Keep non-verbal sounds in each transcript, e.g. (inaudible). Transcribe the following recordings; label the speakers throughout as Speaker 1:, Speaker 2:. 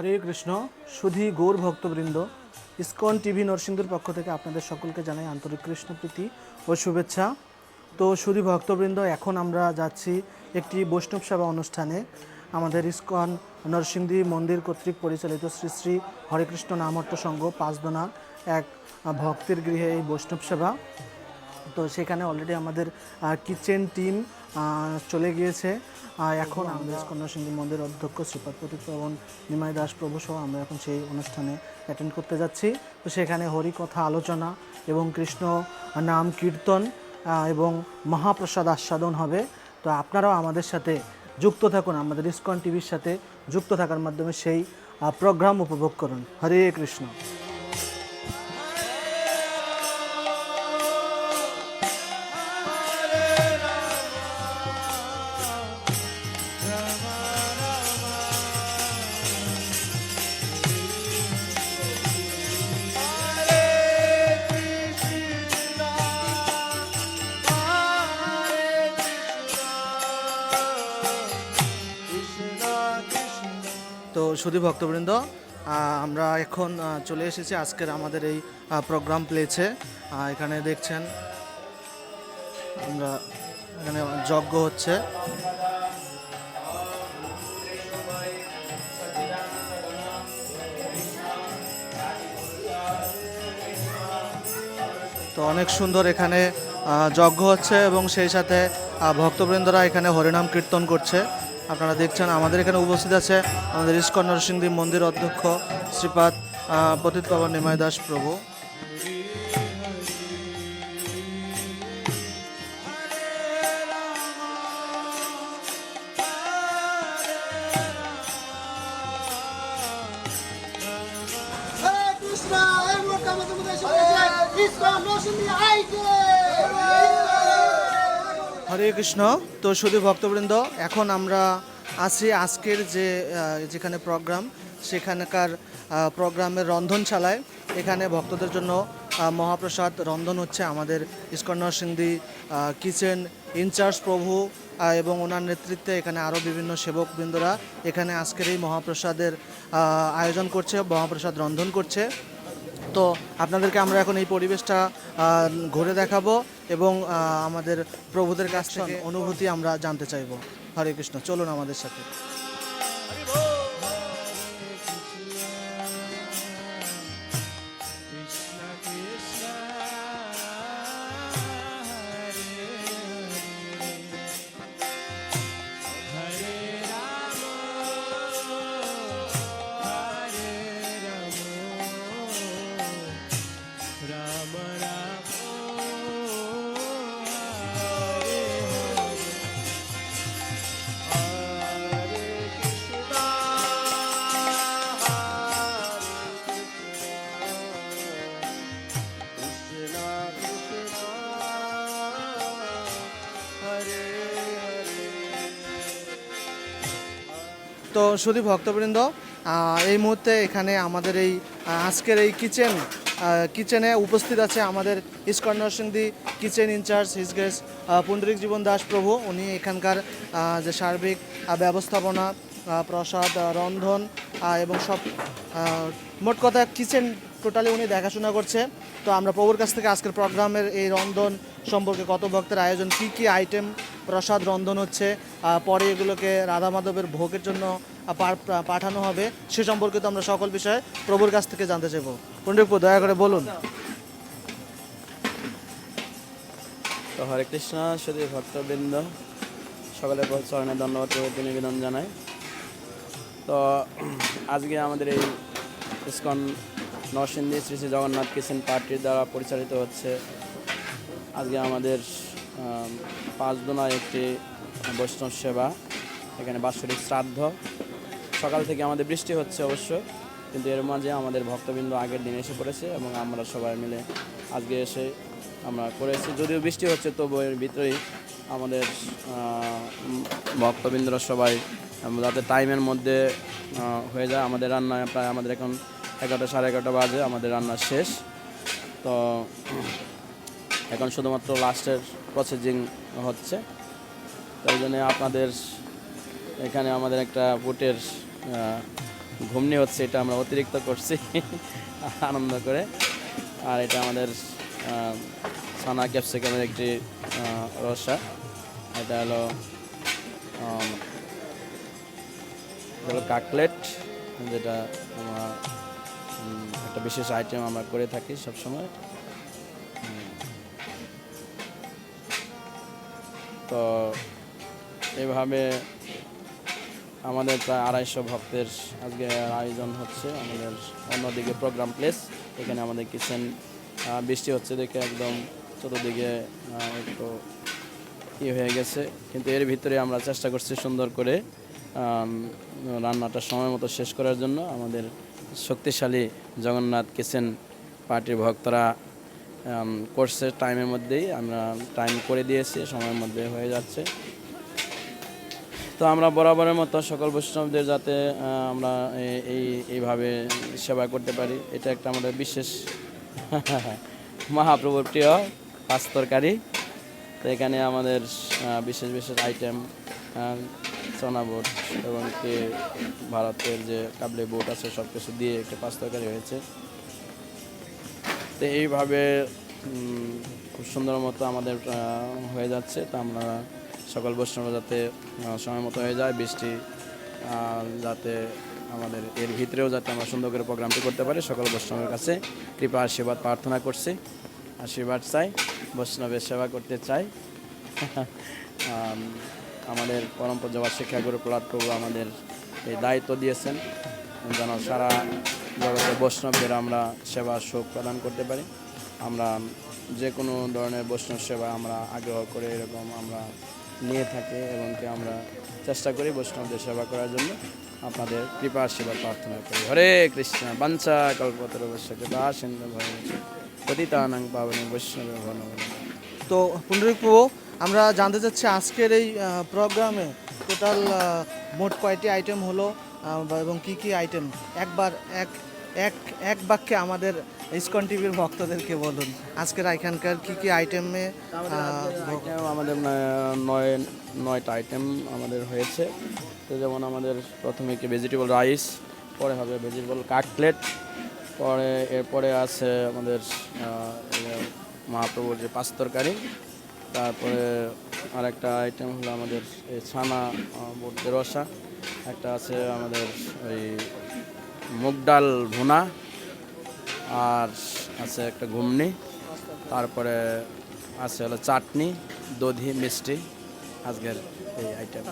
Speaker 1: হরে কৃষ্ণ সুধি গৌর ভক্তবৃন্দ ISKCON TV নরসিংদুর পক্ষ থেকে আপনাদের সকলকে জানাই আন্তরিক কৃষ্ণপ্রীতি ও শুভেচ্ছা তো সুধি ভক্তবৃন্দ এখন আমরা যাচ্ছি একটি বৈষ্ণব সেবা অনুষ্ঠানে আমাদের ইসকন নরসিংদী মন্দির কর্তৃক পরিচালিত শ্রী শ্রী হরেকৃষ্ণ নামর্থ সংঘ পাঁচদোনা এক ভক্তের গৃহে এই বৈষ্ণব সেবা তো সেখানে অলরেডি আমাদের কিচেন টিম চলে গিয়েছে এখন আমাদের কন্যা সিন্ধু মন্দির অধ্যক্ষ শ্রীপাদ প্রতীক পবন নিমাই দাস প্রভু সহ আমরা এখন সেই অনুষ্ঠানে অ্যাটেন্ড করতে যাচ্ছি তো সেখানে হরি কথা আলোচনা এবং কৃষ্ণ নাম কীর্তন এবং মহাপ্রসাদ আস্বাদন হবে তো আপনারাও আমাদের সাথে যুক্ত থাকুন আমাদের ইস্কন টিভির সাথে যুক্ত থাকার মাধ্যমে সেই প্রোগ্রাম উপভোগ করুন হরে কৃষ্ণ শুধু ভক্তবৃন্দ আমরা এখন চলে এসেছি আজকের আমাদের এই প্রোগ্রাম প্লেছে এখানে দেখছেন আমরা এখানে যজ্ঞ হচ্ছে তো অনেক সুন্দর এখানে যজ্ঞ হচ্ছে এবং সেই সাথে ভক্তবৃন্দরা এখানে হরিনাম কীর্তন করছে আপনারা দেখছেন আমাদের এখানে উপস্থিত আছে আমাদের ইস্কন নরসিংদী মন্দির অধ্যক্ষ শ্রীপাদ পতিত পাবন নিমায় দাস প্রভু হরে কৃষ্ণ তো শুধু ভক্তবৃন্দ এখন আমরা আছি আজকের যে যেখানে প্রোগ্রাম সেখানকার প্রোগ্রামের রন্ধনশালায় এখানে ভক্তদের জন্য মহাপ্রসাদ রন্ধন হচ্ছে আমাদের ইস্কন সিন্ধি কিচেন ইনচার্জ প্রভু এবং ওনার নেতৃত্বে এখানে আরও বিভিন্ন সেবকবৃন্দরা এখানে আজকের এই মহাপ্রসাদের আয়োজন করছে মহাপ্রসাদ রন্ধন করছে তো আপনাদেরকে আমরা এখন এই পরিবেশটা ঘুরে দেখাবো এবং আমাদের প্রভুদের কাছ থেকে অনুভূতি আমরা জানতে চাইব হরে কৃষ্ণ চলুন আমাদের সাথে তো শুধু ভক্তবৃন্দ এই মুহূর্তে এখানে আমাদের এই আজকের এই কিচেন কিচেনে উপস্থিত আছে আমাদের ISKCON Narsingdi kitchen incharge his grace grace Jiban Das Prabhu উনি এখানকার যে সার্বিক ব্যবস্থাপনা প্রসাদ রন্ধন এবং সব মোট কথা কিচেন টোটালি উনি দেখাশোনা করছে তো আমরা প্রভুর কাছ থেকে আজকের প্রোগ্রামের এই রন্ধন সম্পর্কে কত ভক্তের আয়োজন কী কী আইটেম প্রসাদ রন্ধন হচ্ছে পরে এগুলোকে রাধা মাধবের ভোগের জন্য পাঠানো হবে সে সম্পর্কে তো আমরা সকল বিষয়ে প্রভুর কাছ থেকে জানতে চাইব পণ্ডিতপু দয়া করে বলুন
Speaker 2: তো হরে কৃষ্ণ শুধু ভক্তবৃন্দ সকলের চরণে ধন্যবাদ প্রভুকে নিবেদন জানাই তো আজকে আমাদের এই ইস্কন নরসিংদী শ্রী শ্রী জগন্নাথ কিষেন পার্টির দ্বারা পরিচালিত হচ্ছে আজকে আমাদের পাঁচদোনায় একটি বৈষ্ণব সেবা এখানে বাৎসরিক শ্রাদ্ধ সকাল থেকে আমাদের বৃষ্টি হচ্ছে অবশ্য কিন্তু এর মাঝে আমাদের ভক্তবৃন্দ আগের দিন এসে পড়েছে এবং আমরা সবাই মিলে আজকে এসে আমরা করেছি যদিও বৃষ্টি হচ্ছে তবু এর ভিতরেই আমাদের ভক্তবৃন্দরা সবাই যাতে টাইমের মধ্যে হয়ে যায় আমাদের রান্না প্রায় আমাদের এখন এগারোটা সাড়ে এগারোটা বাজে আমাদের রান্না শেষ তো এখন শুধুমাত্র লাস্টের প্রসেসিং হচ্ছে তাই জন্য আপনাদের এখানে আমাদের একটা বুটের ঘুমনি হচ্ছে এটা আমরা অতিরিক্ত করছি (laughs) আনন্দ করে আর এটা আমাদের সানা ক্যাপসিকামের একটি রসা এটা হলো হলো কাকলেট যেটা একটা বিশেষ আইটেম আমরা করে থাকি সবসময় তো এভাবে আমাদের প্রায় আড়াইশো ভক্তের আজকে আয়োজন হচ্ছে আমাদের অন্যদিকে প্রোগ্রাম প্লেস এখানে আমাদের কিচেন বৃষ্টি হচ্ছে দেখে একদম চতুর্দিকে একটু ই হয়ে গেছে কিন্তু এর ভিতরে আমরা চেষ্টা করছি সুন্দর করে রান্নাটা সময় মতো শেষ করার জন্য আমাদের শক্তিশালী জগন্নাথ কিচেন পার্টির ভক্তরা কোর্সের টাইমের মধ্যেই আমরা টাইম করে দিয়েছি সময়ের মধ্যে হয়ে যাচ্ছে তো আমরা বরাবরের মতো সকল বৈষ্ণবদের যাতে আমরা এই এইভাবে সেবা করতে পারি এটা একটা আমাদের বিশেষ (laughs) মহাপ্রভুর প্রিয় পাস্তরকারী তরকারি তো এখানে আমাদের বিশেষ বিশেষ আইটেম চনাবোট এবং কি ভারতের যে কাবলি বোট আছে সব কিছু দিয়ে একটা পাস্তরকারী হয়েছে তো এইভাবে খুব সুন্দর মতো আমাদের হয়ে যাচ্ছে তা আমরা সকল বৈষ্ণব যাতে সময় মতো হয়ে যায় বৃষ্টি যাতে আমাদের এর ভিতরেও যাতে আমরা সুন্দর করে প্রোগ্রামটি করতে পারি সকল বৈষ্ণবের কাছে কৃপা আশীর্বাদ প্রার্থনা করছি আশীর্বাদ চাই বৈষ্ণবের সেবা করতে চাই (laughs) আমাদের পরম পূজা শিক্ষাগুরু প্রহ্লাদ প্রভু আমাদের এই দায়িত্ব দিয়েছেন যেন সারা জগতের বৈষ্ণবদের আমরা সেবা সুখ প্রদান করতে পারি আমরা যে কোনো ধরনের বৈষ্ণব সেবা আমরা আগ্রহ করে এরকম আমরা নিয়ে থাকি এবং কি আমরা চেষ্টা করি বৈষ্ণবদের সেবা করার জন্য আপনাদের কৃপা সেবা প্রার্থনা করি হরে কৃষ্ণ বাঞ্ছা কল্পতর কৃপা সিন্ধু ভয় পতিতানাং পাবন বৈষ্ণব ভবন
Speaker 1: তো পুনরিক প্রভু আমরা জানতে চাচ্ছি আজকের এই প্রোগ্রামে টোটাল মোট কয়টি আইটেম হলো এবং কি কি আইটেম একবার এক এক এক বাক্যে আমাদের ইসকন টিভির ভক্তদেরকে বলুন আজকের এখানকার কি কি আইটেমে
Speaker 2: আমাদের নয় নয়টা আইটেম আমাদের হয়েছে তো যেমন আমাদের প্রথমে কি ভেজিটেবল রাইস পরে হবে ভেজিটেবল কাটলেট পরে এরপরে আছে আমাদের মহাপ্রভুর যে পাঁচ তরকারি তারপরে আরেকটা আইটেম হলো আমাদের ছানা বোর্ডের রসা একটা আছে আমাদের ওই মুগ ডাল ভুনা আর আছে একটা ঘুমনি তারপরে আছে হলো চাটনি দধি মিষ্টি আজকের এই আইটেম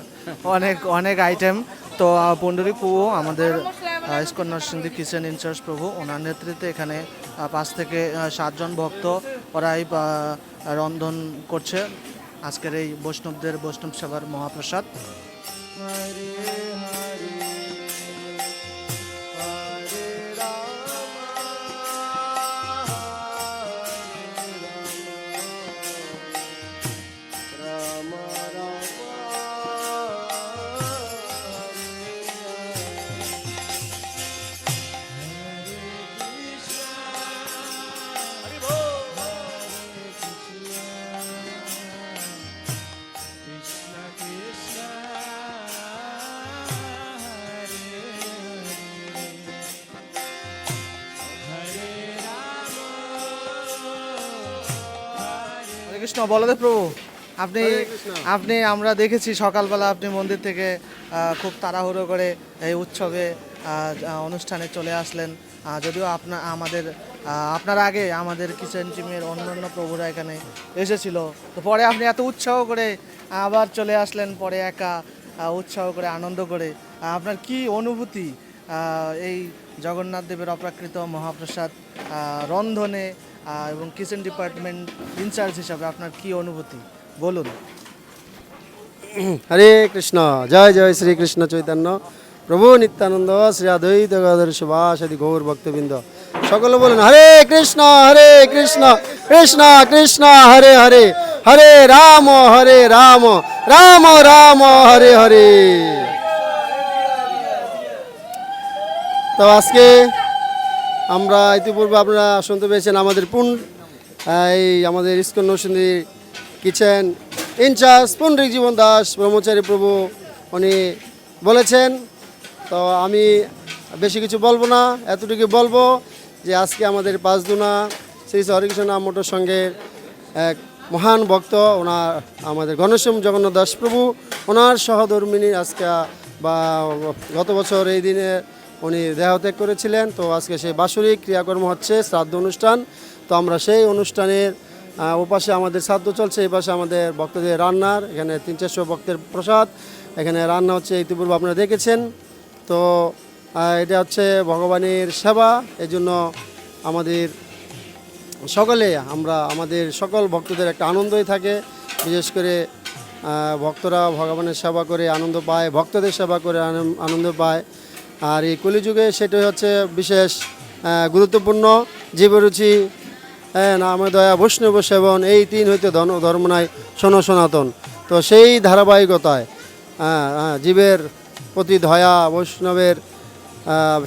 Speaker 1: অনেক অনেক আইটেম তো পণ্ডরী প্রভু আমাদের ইস্কন নরসিংদী কিচেন ইনচার্জ প্রভু ওনার নেতৃত্বে এখানে পাঁচ থেকে সাতজন ভক্ত ওরাই রন্ধন করছে আজকের এই বৈষ্ণবদের বৈষ্ণব সেবার মহাপ্রসাদ কৃষ্ণ বলদেব প্রভু আপনি আপনি আমরা দেখেছি সকালবেলা আপনি মন্দির থেকে খুব তাড়াহুড়ো করে এই উৎসবে অনুষ্ঠানে চলে আসলেন যদিও আপনা আমাদের আপনার আগে আমাদের কিচেন টিমের অন্যান্য প্রভুরা এখানে এসেছিল তো পরে আপনি এত উৎসাহ করে আবার চলে আসলেন পরে একা উৎসাহ করে আনন্দ করে আপনার কি অনুভূতি এই জগন্নাথ দেবের অপ্রাকৃত মহাপ্রসাদ রন্ধনে এবং কিচেন ডিপার্টমেন্ট ইনচার্জ হিসাবে আপনার কি অনুভূতি বলুন
Speaker 3: হরে কৃষ্ণ জয় জয় শ্রীকৃষ্ণ চৈতন্য প্রভু নিত্যানন্দ শ্রী অদ্বৈত গদর সুভাষ আদি গৌর ভক্তবৃন্দ সকলে বলুন হরে কৃষ্ণ হরে কৃষ্ণ কৃষ্ণ কৃষ্ণ হরে হরে হরে রাম হরে রাম রাম রাম হরে হরে তো আজকে আমরা ইতিপূর্বে আপনারা শুনতে পেয়েছেন আমাদের পুন এই আমাদের ISKCON Narsingdi kitchen incharge Pandit Jiban Das Brahmachari Prabhu উনি বলেছেন তো আমি বেশি কিছু বলবো না এতটুকু বলবো যে আজকে আমাদের পাঁচদুনা শ্রী হরিকৃষ্ণ মোটর সঙ্গের এক মহান ভক্ত ওনার আমাদের ঘনশ্যাম জগন্নাথ দাস প্রভু ওনার সহধর্মিনী আজকে বা গত বছর এই দিনে উনি দেহত্যাগ করেছিলেন তো আজকে সেই বাৎসরিক ক্রিয়াকর্ম হচ্ছে শ্রাদ্ধ অনুষ্ঠান তো আমরা সেই অনুষ্ঠানের ওপাশে আমাদের শ্রাদ্ধ চলছে এই পাশে আমাদের ভক্তদের রান্নার এখানে তিন চারশো ভক্তের প্রসাদ এখানে রান্না হচ্ছে ইতিপূর্বে আপনারা দেখেছেন তো এটা হচ্ছে ভগবানের সেবা জন্য আমাদের সকলে আমরা আমাদের সকল ভক্তদের একটা আনন্দই থাকে বিশেষ করে ভক্তরা ভগবানের সেবা করে আনন্দ পায় ভক্তদের সেবা করে আনন্দ পায় আর এই কলিযুগে সেটাই হচ্ছে বিশেষ গুরুত্বপূর্ণ জীবরুচি হ্যাঁ নামে দয়া বৈষ্ণব সেবন এই তিন হইতে ধর্ম নাই সন সনাতন তো সেই ধারাবাহিকতায় হ্যাঁ, হ্যাঁ, জীবের প্রতি দয়া বৈষ্ণবের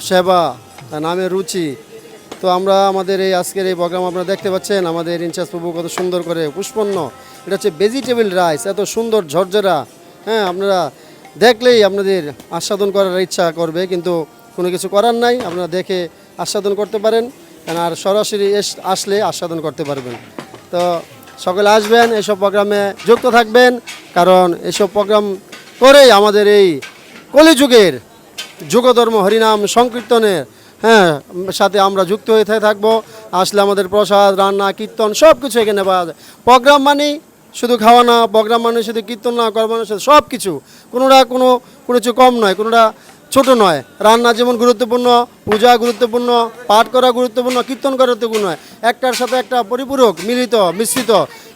Speaker 3: সেবা নামে রুচি তো আমরা আমাদের এই আজকের এই প্রোগ্রাম আপনারা দেখতে পাচ্ছেন আমাদের ইনচার্জ প্রভু কত সুন্দর করে পুষ্পন্ন এটা হচ্ছে ভেজিটেবল রাইস এত সুন্দর ঝরঝরা হ্যাঁ আপনারা দেখলেই আপনাদের আস্বাদন করার ইচ্ছা করবে কিন্তু কোনো কিছু করার নাই আপনারা দেখে আস্বাদন করতে পারেন আর সরাসরি আসলে আস্বাদন করতে পারবেন তো সকলে আসবেন এইসব প্রোগ্রামে যুক্ত থাকবেন কারণ এসব প্রোগ্রাম করেই আমাদের এই কলিযুগের যুগধর্ম হরিনাম সংকীর্তনের হ্যাঁ সাথে আমরা যুক্ত হয়ে থাকবো আসলে আমাদের প্রসাদ রান্না কীর্তন সব কিছু এখানে পাওয়া যায় প্রোগ্রাম মানেই শুধু খাওয়া না প্রোগ্রাম মানুষের সাথে কীর্তন না কর্ম সাথে সব কিছু কোনোটা কোনো কোনো কিছু কম নয় কোনোটা ছোট নয় রান্না যেমন গুরুত্বপূর্ণ পূজা গুরুত্বপূর্ণ পাঠ করা গুরুত্বপূর্ণ কীর্তন করা গুরুত্বপূর্ণ নয় একটার সাথে একটা পরিপূরক মিলিত মিশ্রিত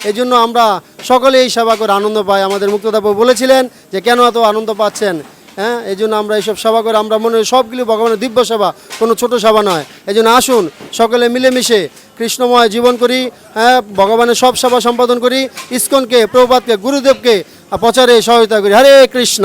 Speaker 3: এই জন্য আমরা সকলে এই সেবা করে আনন্দ পাই আমাদের মুক্তদাবু বলেছিলেন যে কেন এত আনন্দ পাচ্ছেন হ্যাঁ এই জন্য আমরা এইসব সেবা করে আমরা মনে হয় সবগুলি ভগবানের দিব্য সেবা কোনো ছোট সেবা নয় এই জন্য আসুন সকলে মিলেমিশে কৃষ্ণময় জীবন করি হ্যাঁ ভগবানের সব সেবা সম্পাদন করি ইস্কনকে প্রভাতকে গুরুদেবকে প্রচারে সহায়তা করি হরে কৃষ্ণ